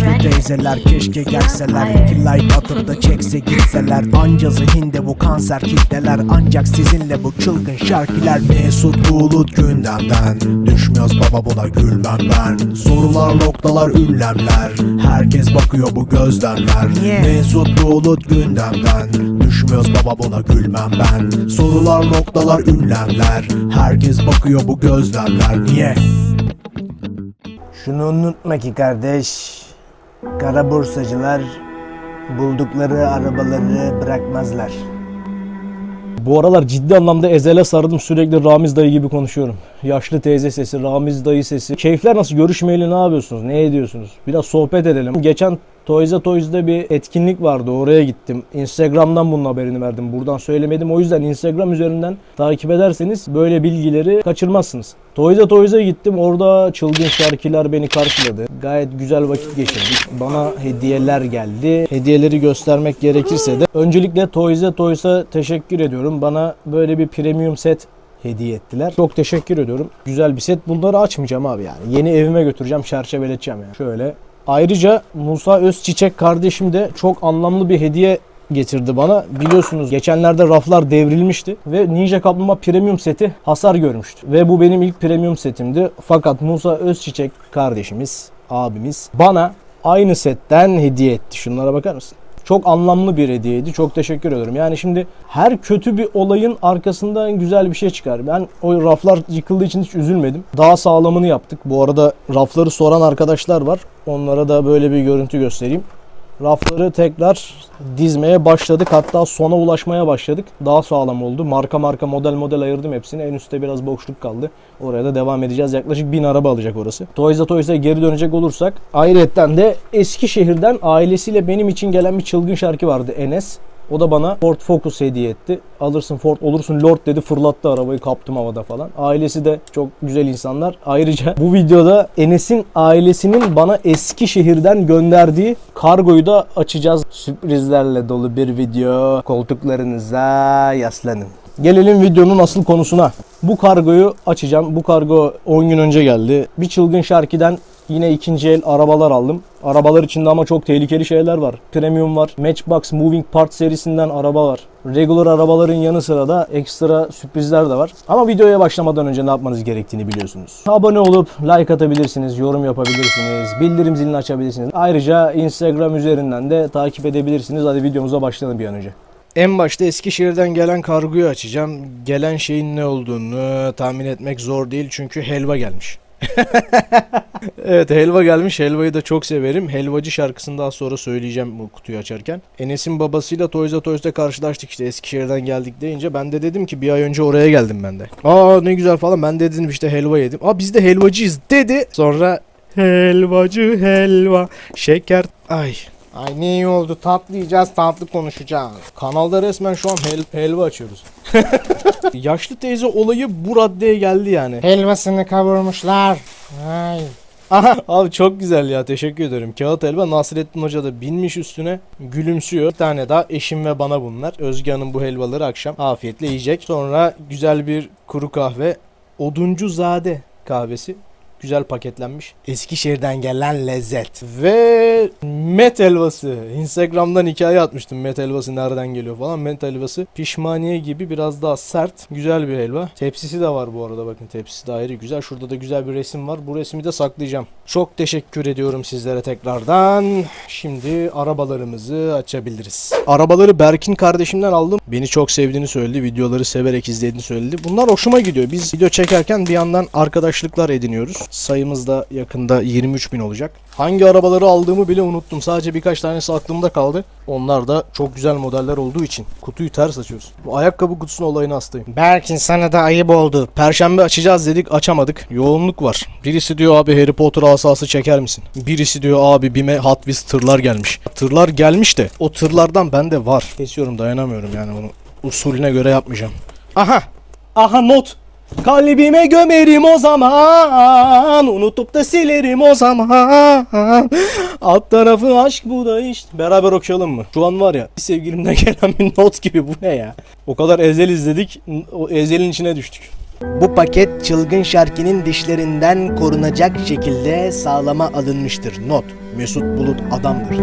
Yaşlı teyzeler keşke gelseler. İki like atıp da çekse gitseler. Anca zihinde bu kanser kitleler. Ancak sizinle bu çılgın şarkiler. Mesut Bulut gündemden. Düşmüyoruz baba buna gülmem ben Sorular noktalar ünlemler. Herkes bakıyor bu gözlemler. Mesut Bulut gündemden. Düşmüyoruz baba buna gülmem ben Sorular noktalar ünlemler. Herkes bakıyor bu gözlemler. Niye? Şunu unutma ki kardeş, kara borsacılar buldukları arabaları bırakmazlar. Bu aralar ciddi anlamda ezele sardım sürekli Ramiz dayı gibi konuşuyorum. Yaşlı teyze sesi, Ramiz dayı sesi. Keyifler nasıl? Görüşmeyeli ne yapıyorsunuz? Ne ediyorsunuz? Biraz sohbet edelim. Geçen Toys'a Toys'da bir etkinlik vardı. Oraya gittim. Instagram'dan bunun haberini verdim. Buradan söylemedim. O yüzden Instagram üzerinden takip ederseniz böyle bilgileri kaçırmazsınız. Toys'a Toys'a gittim. Orada çılgın şarkılar beni karşıladı. Gayet güzel vakit geçirdik. Bana hediyeler geldi. Hediyeleri göstermek gerekirse de öncelikle Toys'a Toys'a teşekkür ediyorum. Bana böyle bir premium set hediye ettiler. Çok teşekkür ediyorum. Güzel bir set. Bunları açmayacağım abi yani. Yeni evime götüreceğim, çerçeveleteceğim yani. Şöyle. Ayrıca Musa Özçiçek kardeşim de çok anlamlı bir hediye getirdi bana. Biliyorsunuz geçenlerde raflar devrilmişti ve Ninja Kaplumbağa Premium seti hasar görmüştü. Ve bu benim ilk premium setimdi. Fakat Musa Özçiçek kardeşimiz, abimiz bana aynı setten hediye etti. Şunlara bakar mısın? Çok anlamlı bir hediyeydi. Çok teşekkür ederim. Yani şimdi her kötü bir olayın arkasından güzel bir şey çıkar. Ben o raflar yıkıldığı için hiç üzülmedim. Daha sağlamını yaptık. Bu arada rafları soran arkadaşlar var. Onlara da böyle bir görüntü göstereyim. Rafları tekrar dizmeye başladık. Hatta sona ulaşmaya başladık. Daha sağlam oldu. Marka marka model model ayırdım hepsini. En üstte biraz boşluk kaldı. Oraya da devam edeceğiz. Yaklaşık 1000 araba alacak orası. Toys'a Toys'a geri dönecek olursak ayrıyetten de Eskişehir'den ailesiyle benim için gelen bir çılgın şarkı vardı Enes. O da bana Ford Focus hediye etti. Alırsın Ford olursun Lord dedi fırlattı arabayı kaptım havada falan. Ailesi de çok güzel insanlar. Ayrıca bu videoda Enes'in ailesinin bana Eskişehir'den gönderdiği kargoyu da açacağız. Sürprizlerle dolu bir video. Koltuklarınıza yaslanın. Gelelim videonun asıl konusuna. Bu kargoyu açacağım. Bu kargo 10 gün önce geldi. Bir çılgın şarkiden Yine ikinci el arabalar aldım. Arabalar içinde ama çok tehlikeli şeyler var. Premium var. Matchbox Moving Parts serisinden araba var. Regular arabaların yanı sıra da ekstra sürprizler de var. Ama videoya başlamadan önce ne yapmanız gerektiğini biliyorsunuz. Abone olup like atabilirsiniz, yorum yapabilirsiniz, bildirim zilini açabilirsiniz. Ayrıca Instagram üzerinden de takip edebilirsiniz. Hadi videomuza başlayalım bir an önce. En başta Eskişehir'den gelen kargoyu açacağım. Gelen şeyin ne olduğunu tahmin etmek zor değil çünkü helva gelmiş. evet helva gelmiş. Helvayı da çok severim. Helvacı şarkısını daha sonra söyleyeceğim bu kutuyu açarken. Enes'in babasıyla Toys'a Toys'ta karşılaştık işte Eskişehir'den geldik deyince ben de dedim ki bir ay önce oraya geldim ben de. Aa ne güzel falan ben de dedim işte helva yedim. Aa biz de helvacıyız dedi. Sonra helvacı helva şeker ay Ay ne iyi oldu tatlı yiyeceğiz tatlı konuşacağız. Kanalda resmen şu an hel- helva açıyoruz. Yaşlı teyze olayı bu raddeye geldi yani. Helvasını kavurmuşlar. Ay. Aha abi çok güzel ya teşekkür ederim. Kağıt helva Nasrettin Hoca da binmiş üstüne gülümsüyor. Bir tane daha eşim ve bana bunlar. Özge Hanım bu helvaları akşam afiyetle yiyecek. Sonra güzel bir kuru kahve. Oduncu Zade kahvesi. Güzel paketlenmiş. Eskişehir'den gelen lezzet. Ve met helvası. Instagram'dan hikaye atmıştım. Met helvası nereden geliyor falan. Met helvası pişmaniye gibi biraz daha sert. Güzel bir helva. Tepsisi de var bu arada bakın. Tepsisi de ayrı güzel. Şurada da güzel bir resim var. Bu resmi de saklayacağım. Çok teşekkür ediyorum sizlere tekrardan. Şimdi arabalarımızı açabiliriz. Arabaları Berkin kardeşimden aldım. Beni çok sevdiğini söyledi. Videoları severek izlediğini söyledi. Bunlar hoşuma gidiyor. Biz video çekerken bir yandan arkadaşlıklar ediniyoruz. Sayımız da yakında 23 bin olacak. Hangi arabaları aldığımı bile unuttum. Sadece birkaç tanesi aklımda kaldı. Onlar da çok güzel modeller olduğu için. Kutuyu ters açıyoruz. Bu ayakkabı kutusuna olayına hastayım. Berkin sana da ayıp oldu. Perşembe açacağız dedik açamadık. Yoğunluk var. Birisi diyor abi Harry Potter asası çeker misin? Birisi diyor abi bime Hot Wheels tırlar gelmiş. Tırlar gelmiş de o tırlardan bende var. Kesiyorum dayanamıyorum yani bunu. Usulüne göre yapmayacağım. Aha! Aha not! Kalbime gömerim o zaman Unutup da silerim o zaman Alt tarafı aşk bu da işte Beraber okuyalım mı? Şu an var ya bir sevgilimden gelen bir not gibi bu ne ya? O kadar ezel izledik o ezelin içine düştük. Bu paket çılgın şarkının dişlerinden korunacak şekilde sağlama alınmıştır. Not. Mesut Bulut adamdır.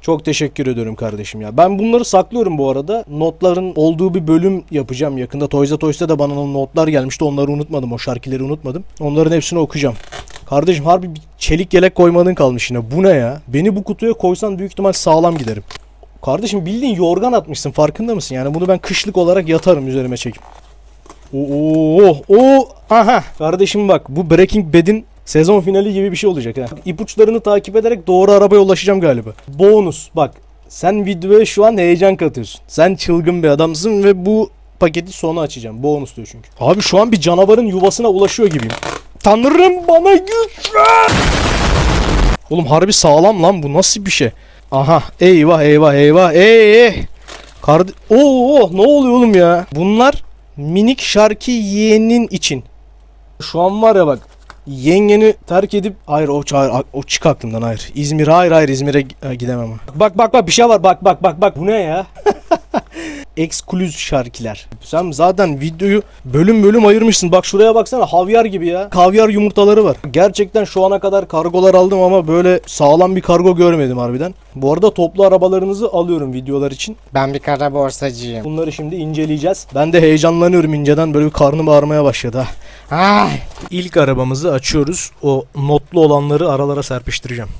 Çok teşekkür ediyorum kardeşim ya. Ben bunları saklıyorum bu arada. Notların olduğu bir bölüm yapacağım yakında. Toys'a Toys'ta da bana notlar gelmişti. Onları unutmadım. O şarkıları unutmadım. Onların hepsini okuyacağım. Kardeşim harbi bir çelik yelek koymadın kalmış yine. Bu ne ya? Beni bu kutuya koysan büyük ihtimal sağlam giderim. Kardeşim bildiğin yorgan atmışsın farkında mısın? Yani bunu ben kışlık olarak yatarım üzerime çekip. Oo, oo, aha. Kardeşim bak bu Breaking Bad'in sezon finali gibi bir şey olacak ha. İpuçlarını takip ederek doğru arabaya ulaşacağım galiba. Bonus bak. Sen videoya şu an heyecan katıyorsun. Sen çılgın bir adamsın ve bu paketi sona açacağım. Bonus diyor çünkü. Abi şu an bir canavarın yuvasına ulaşıyor gibiyim. Tanrım bana güç ver. Oğlum harbi sağlam lan bu nasıl bir şey? Aha eyvah eyvah eyvah ey ey. Oo ne oluyor oğlum ya? Bunlar minik şarkı yeğenin için. Şu an var ya bak yengeni terk edip hayır o çağır o çık aklımdan hayır. İzmir hayır hayır İzmir'e gi- gidemem. Bak bak bak bir şey var bak bak bak bak bu ne ya? Eksklüz şarkılar. Sen zaten videoyu bölüm bölüm ayırmışsın. Bak şuraya baksana havyar gibi ya. Kavyar yumurtaları var. Gerçekten şu ana kadar kargolar aldım ama böyle sağlam bir kargo görmedim harbiden. Bu arada toplu arabalarınızı alıyorum videolar için. Ben bir kara borsacıyım. Bunları şimdi inceleyeceğiz. Ben de heyecanlanıyorum inceden böyle bir karnım ağrımaya başladı ha. Ay. İlk arabamızı açıyoruz. O notlu olanları aralara serpiştireceğim.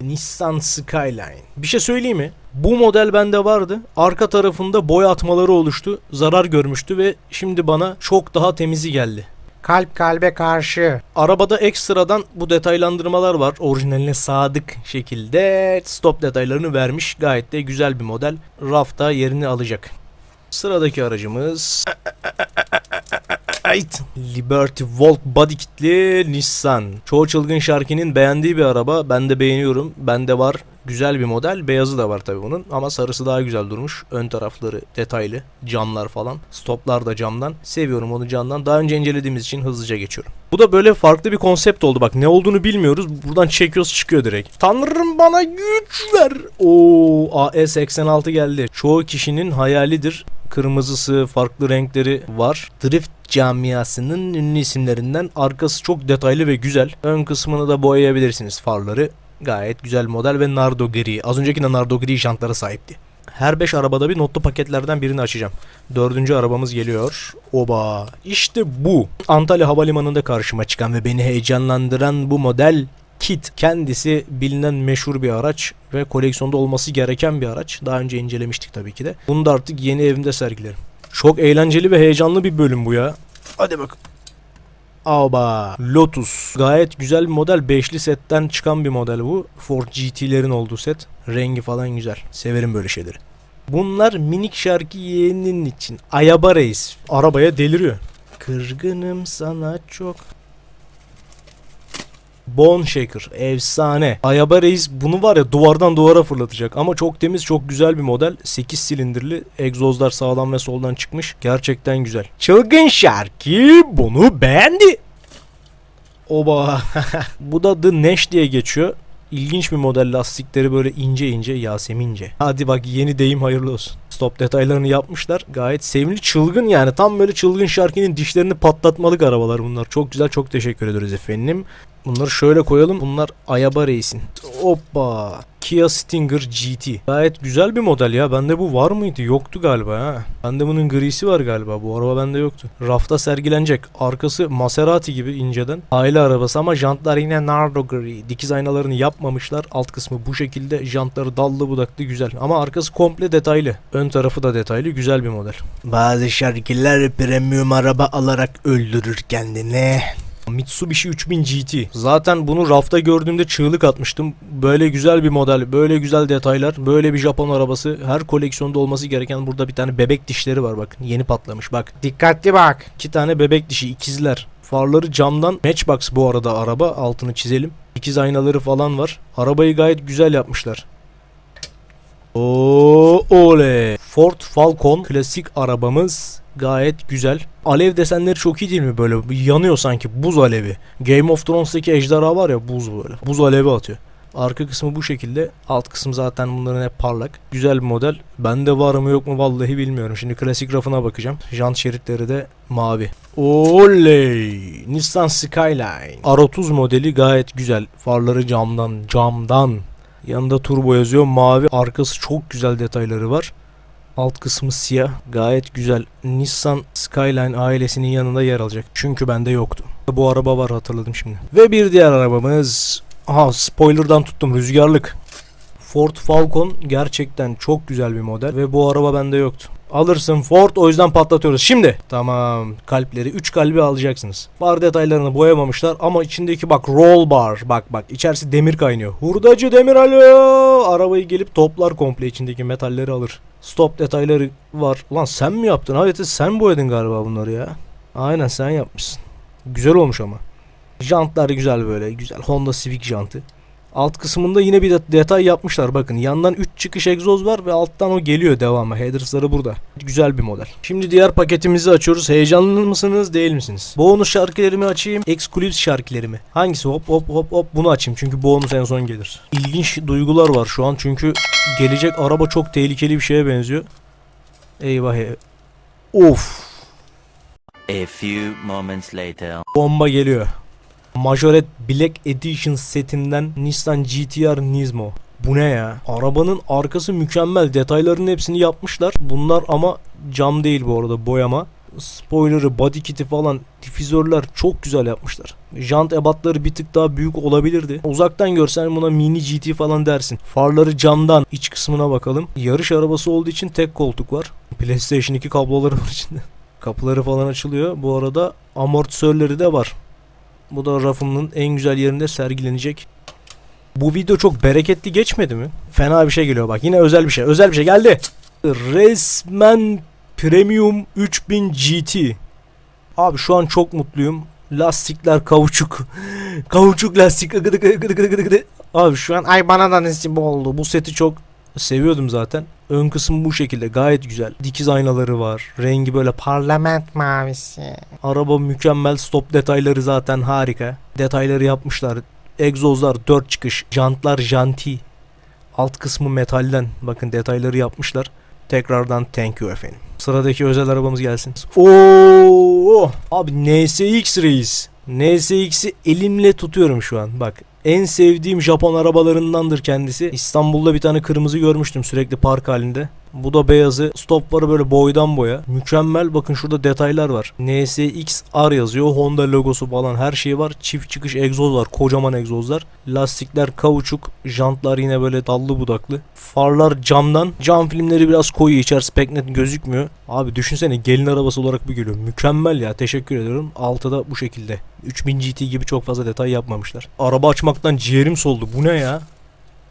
Nissan Skyline. Bir şey söyleyeyim mi? Bu model bende vardı. Arka tarafında boya atmaları oluştu. Zarar görmüştü ve şimdi bana çok daha temizi geldi. Kalp kalbe karşı. Arabada ekstradan bu detaylandırmalar var. Orijinaline sadık şekilde stop detaylarını vermiş. Gayet de güzel bir model. Rafta yerini alacak. Sıradaki aracımız Ait. Liberty Walk Body Kit'li Nissan. Çoğu çılgın şarkının beğendiği bir araba. Ben de beğeniyorum. Bende var. Güzel bir model. Beyazı da var tabii bunun. Ama sarısı daha güzel durmuş. Ön tarafları detaylı. Camlar falan. Stoplar da camdan. Seviyorum onu camdan. Daha önce incelediğimiz için hızlıca geçiyorum. Bu da böyle farklı bir konsept oldu. Bak ne olduğunu bilmiyoruz. Buradan çekiyoruz çıkıyor direkt. Tanrım bana güç ver. Oo AE86 geldi. Çoğu kişinin hayalidir. Kırmızısı, farklı renkleri var. Drift camiasının ünlü isimlerinden. Arkası çok detaylı ve güzel. Ön kısmını da boyayabilirsiniz farları. Gayet güzel model ve nardo gri. Az önceki de nardo gri jantlara sahipti. Her 5 arabada bir notlu paketlerden birini açacağım. Dördüncü arabamız geliyor. Oba. İşte bu. Antalya Havalimanı'nda karşıma çıkan ve beni heyecanlandıran bu model Kit. Kendisi bilinen meşhur bir araç ve koleksiyonda olması gereken bir araç. Daha önce incelemiştik tabii ki de. Bunu da artık yeni evimde sergilerim. Çok eğlenceli ve heyecanlı bir bölüm bu ya. Hadi bak. Aba Lotus. Gayet güzel bir model. Beşli setten çıkan bir model bu. Ford GT'lerin olduğu set. Rengi falan güzel. Severim böyle şeyleri. Bunlar minik şarkı yeğeninin için. Ayaba Reis. Arabaya deliriyor. Kırgınım sana çok. Bone Shaker. Efsane. Ayaba Reis bunu var ya duvardan duvara fırlatacak. Ama çok temiz çok güzel bir model. 8 silindirli. Egzozlar sağdan ve soldan çıkmış. Gerçekten güzel. Çılgın şarkı bunu beğendi. Oba. Bu da The Nash diye geçiyor. İlginç bir model lastikleri böyle ince ince Yasemince. Hadi bak yeni deyim hayırlı olsun. Stop detaylarını yapmışlar. Gayet sevimli çılgın yani. Tam böyle çılgın şarkının dişlerini patlatmalık arabalar bunlar. Çok güzel çok teşekkür ederiz efendim. Bunları şöyle koyalım. Bunlar Ayaba Reis'in. Hoppa. Kia Stinger GT. Gayet güzel bir model ya. Bende bu var mıydı? Yoktu galiba ha. Bende bunun grisi var galiba. Bu araba bende yoktu. Rafta sergilenecek. Arkası Maserati gibi inceden. Aile arabası ama jantlar yine Nardo gri. Dikiz aynalarını yapmamışlar. Alt kısmı bu şekilde. Jantları dallı budaklı güzel. Ama arkası komple detaylı. Ön tarafı da detaylı. Güzel bir model. Bazı şarkılar premium araba alarak öldürür kendini. Mitsubishi 3000 GT. Zaten bunu rafta gördüğümde çığlık atmıştım. Böyle güzel bir model, böyle güzel detaylar, böyle bir Japon arabası. Her koleksiyonda olması gereken burada bir tane bebek dişleri var bakın. Yeni patlamış bak. Dikkatli bak. İki tane bebek dişi ikizler. Farları camdan. Matchbox bu arada araba. Altını çizelim. İkiz aynaları falan var. Arabayı gayet güzel yapmışlar. Oo, ole. Ford Falcon klasik arabamız gayet güzel. Alev desenleri çok iyi değil mi böyle? Yanıyor sanki buz alevi. Game of Thrones'taki ejderha var ya buz böyle. Buz alevi atıyor. Arka kısmı bu şekilde. Alt kısmı zaten bunların hep parlak. Güzel bir model. Bende var mı yok mu vallahi bilmiyorum. Şimdi klasik rafına bakacağım. Jant şeritleri de mavi. Oley! Nissan Skyline. R30 modeli gayet güzel. Farları camdan, camdan. Yanında turbo yazıyor. Mavi. Arkası çok güzel detayları var. Alt kısmı siyah. Gayet güzel. Nissan Skyline ailesinin yanında yer alacak. Çünkü bende yoktu. Bu araba var hatırladım şimdi. Ve bir diğer arabamız. Aha spoiler'dan tuttum. Rüzgarlık. Ford Falcon gerçekten çok güzel bir model ve bu araba bende yoktu. Alırsın Ford o yüzden patlatıyoruz. Şimdi tamam kalpleri 3 kalbi alacaksınız. Far detaylarını boyamamışlar ama içindeki bak roll bar bak bak içerisi demir kaynıyor. Hurdacı demir alıyor. Arabayı gelip toplar komple içindeki metalleri alır. Stop detayları var. Ulan sen mi yaptın? Evet sen boyadın galiba bunları ya. Aynen sen yapmışsın. Güzel olmuş ama. Jantlar güzel böyle. Güzel Honda Civic jantı. Alt kısmında yine bir de- detay yapmışlar. Bakın yandan 3 çıkış egzoz var ve alttan o geliyor devamı. Headers'ları burada. Güzel bir model. Şimdi diğer paketimizi açıyoruz. Heyecanlı mısınız değil misiniz? Bonus şarkılarımı açayım. Exclusive şarkılarımı. Hangisi? Hop hop hop hop bunu açayım. Çünkü bonus en son gelir. İlginç duygular var şu an. Çünkü gelecek araba çok tehlikeli bir şeye benziyor. Eyvah eyvah. Of. A few moments later. Bomba geliyor. Majorette Black Edition setinden Nissan GT-R Nismo. Bu ne ya? Arabanın arkası mükemmel. Detayların hepsini yapmışlar. Bunlar ama cam değil bu arada boyama. Spoiler'ı, body kit'i falan, difüzörler çok güzel yapmışlar. Jant ebatları bir tık daha büyük olabilirdi. Uzaktan görsen buna mini GT falan dersin. Farları camdan. iç kısmına bakalım. Yarış arabası olduğu için tek koltuk var. PlayStation 2 kabloları var içinde. Kapıları falan açılıyor. Bu arada amortisörleri de var. Bu da rafımın en güzel yerinde sergilenecek. Bu video çok bereketli geçmedi mi? Fena bir şey geliyor bak. Yine özel bir şey. Özel bir şey geldi. Resmen Premium 3000 GT. Abi şu an çok mutluyum. Lastikler kauçuk. kauçuk lastik. Abi şu an Ay bana da nasip oldu. bu seti çok seviyordum zaten. Ön kısmı bu şekilde gayet güzel. Dikiz aynaları var. Rengi böyle Parlament mavisi. Araba mükemmel. Stop detayları zaten harika. Detayları yapmışlar. Egzozlar 4 çıkış. Jantlar janti. Alt kısmı metalden. Bakın detayları yapmışlar. Tekrardan thank you efendim. Sıradaki özel arabamız gelsin. Oo! Abi NSX reis. NSX'i elimle tutuyorum şu an. Bak en sevdiğim Japon arabalarındandır kendisi. İstanbul'da bir tane kırmızı görmüştüm sürekli park halinde. Bu da beyazı. Stopları böyle boydan boya. Mükemmel. Bakın şurada detaylar var. NSX R yazıyor. Honda logosu falan her şey var. Çift çıkış egzoz var. Kocaman egzozlar. Lastikler kauçuk. Jantlar yine böyle dallı budaklı. Farlar camdan. Cam filmleri biraz koyu. İçerisi pek net gözükmüyor. Abi düşünsene gelin arabası olarak bir geliyor. Mükemmel ya. Teşekkür ediyorum. Altı da bu şekilde. 3000 GT gibi çok fazla detay yapmamışlar. Araba açmaktan ciğerim soldu. Bu ne ya?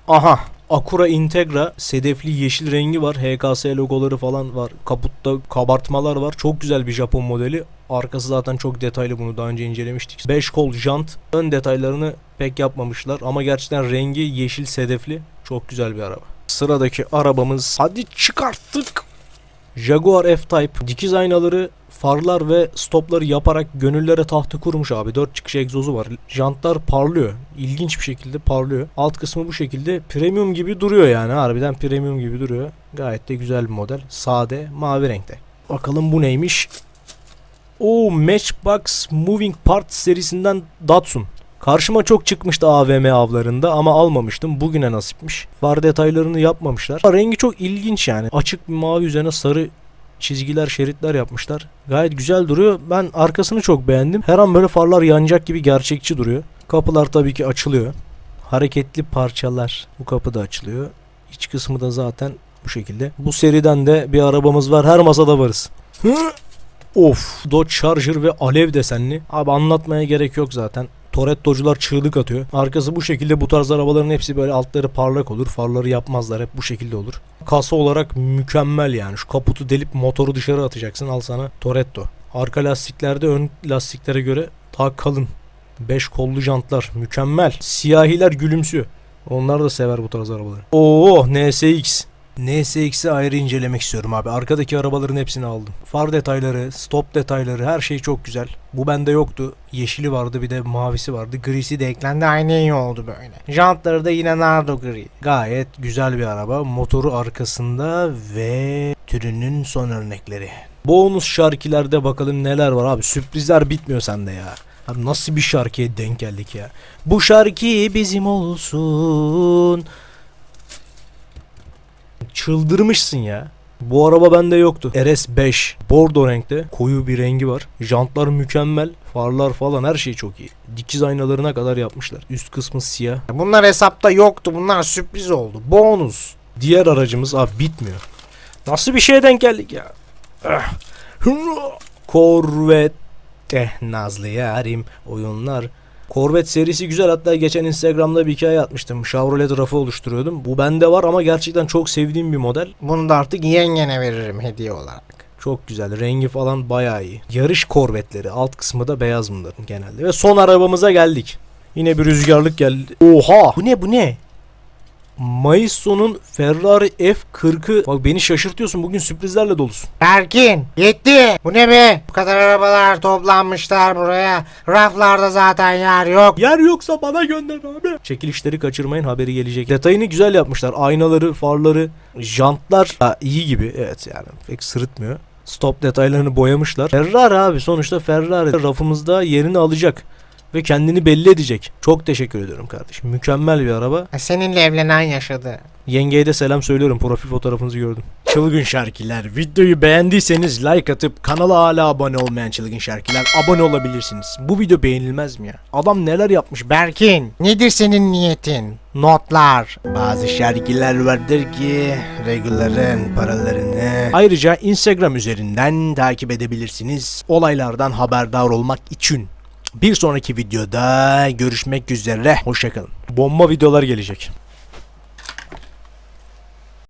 Aha. Acura Integra sedefli yeşil rengi var. HKS logoları falan var. Kaputta kabartmalar var. Çok güzel bir Japon modeli. Arkası zaten çok detaylı bunu daha önce incelemiştik. 5 kol jant. Ön detaylarını pek yapmamışlar ama gerçekten rengi yeşil sedefli. Çok güzel bir araba. Sıradaki arabamız hadi çıkarttık. Jaguar F-Type dikiz aynaları, farlar ve stopları yaparak gönüllere tahtı kurmuş abi. 4 çıkış egzozu var. Jantlar parlıyor. İlginç bir şekilde parlıyor. Alt kısmı bu şekilde premium gibi duruyor yani. Harbiden premium gibi duruyor. Gayet de güzel bir model. Sade, mavi renkte. Bakalım bu neymiş? O Matchbox Moving Parts serisinden Datsun. Karşıma çok çıkmıştı AVM avlarında ama almamıştım. Bugüne nasipmiş. Far detaylarını yapmamışlar. Rengi çok ilginç yani. Açık bir mavi üzerine sarı çizgiler, şeritler yapmışlar. Gayet güzel duruyor. Ben arkasını çok beğendim. Her an böyle farlar yanacak gibi gerçekçi duruyor. Kapılar tabii ki açılıyor. Hareketli parçalar. Bu kapı da açılıyor. İç kısmı da zaten bu şekilde. Bu seriden de bir arabamız var. Her masada varız. Hı? Of. Dodge Charger ve alev desenli. Abi anlatmaya gerek yok zaten. Toretto'cular çığlık atıyor. Arkası bu şekilde bu tarz arabaların hepsi böyle altları parlak olur. Farları yapmazlar. Hep bu şekilde olur. Kasa olarak mükemmel yani. Şu kaputu delip motoru dışarı atacaksın. Al sana Toretto. Arka lastiklerde ön lastiklere göre daha kalın. 5 kollu jantlar. Mükemmel. Siyahiler gülümsüyor. Onlar da sever bu tarz arabaları. Oo NSX. NSX'i ayrı incelemek istiyorum abi. Arkadaki arabaların hepsini aldım. Far detayları, stop detayları her şey çok güzel. Bu bende yoktu. Yeşili vardı bir de mavisi vardı. Grisi de eklendi. Aynı iyi oldu böyle. Jantları da yine nardo gri. Gayet güzel bir araba. Motoru arkasında ve türünün son örnekleri. Bonus şarkilerde bakalım neler var abi. Sürprizler bitmiyor sende ya. Abi nasıl bir şarkıya denk geldik ya. Bu şarkı bizim olsun. Çıldırmışsın ya. Bu araba bende yoktu. RS5 bordo renkte koyu bir rengi var. Jantlar mükemmel. Farlar falan her şey çok iyi. Dikiz aynalarına kadar yapmışlar. Üst kısmı siyah. Bunlar hesapta yoktu. Bunlar sürpriz oldu. Bonus. Diğer aracımız abi bitmiyor. Nasıl bir şeye denk geldik ya? Ah. Corvette Nazlı yarim oyunlar. Corvette serisi güzel hatta geçen Instagram'da bir hikaye atmıştım. Chevrolet rafı oluşturuyordum. Bu bende var ama gerçekten çok sevdiğim bir model. Bunu da artık yengene veririm hediye olarak. Çok güzel. Rengi falan bayağı iyi. Yarış korvetleri. Alt kısmı da beyaz bunların genelde. Ve son arabamıza geldik. Yine bir rüzgarlık geldi. Oha! Bu ne bu ne? Mayıs sonun Ferrari F40'ı. Bak beni şaşırtıyorsun. Bugün sürprizlerle dolusun. Berkin yetti. Bu ne be? Bu kadar arabalar toplanmışlar buraya. Raflarda zaten yer yok. Yer yoksa bana gönder abi. Çekilişleri kaçırmayın haberi gelecek. Detayını güzel yapmışlar. Aynaları, farları, jantlar ha, iyi gibi. Evet yani pek sırıtmıyor. Stop detaylarını boyamışlar. Ferrari abi sonuçta Ferrari rafımızda yerini alacak. Ve kendini belli edecek. Çok teşekkür ediyorum kardeşim. Mükemmel bir araba. Seninle evlenen yaşadı. Yengeye de selam söylüyorum. Profil fotoğrafınızı gördüm. Çılgın Şarkiler. Videoyu beğendiyseniz like atıp kanala hala abone olmayan Çılgın Şarkiler abone olabilirsiniz. Bu video beğenilmez mi ya? Adam neler yapmış? Berkin nedir senin niyetin? Notlar. Bazı şarkılar vardır ki reguların paralarını Ayrıca Instagram üzerinden takip edebilirsiniz. Olaylardan haberdar olmak için. Bir sonraki videoda görüşmek üzere. Hoşçakalın. bomba videolar gelecek.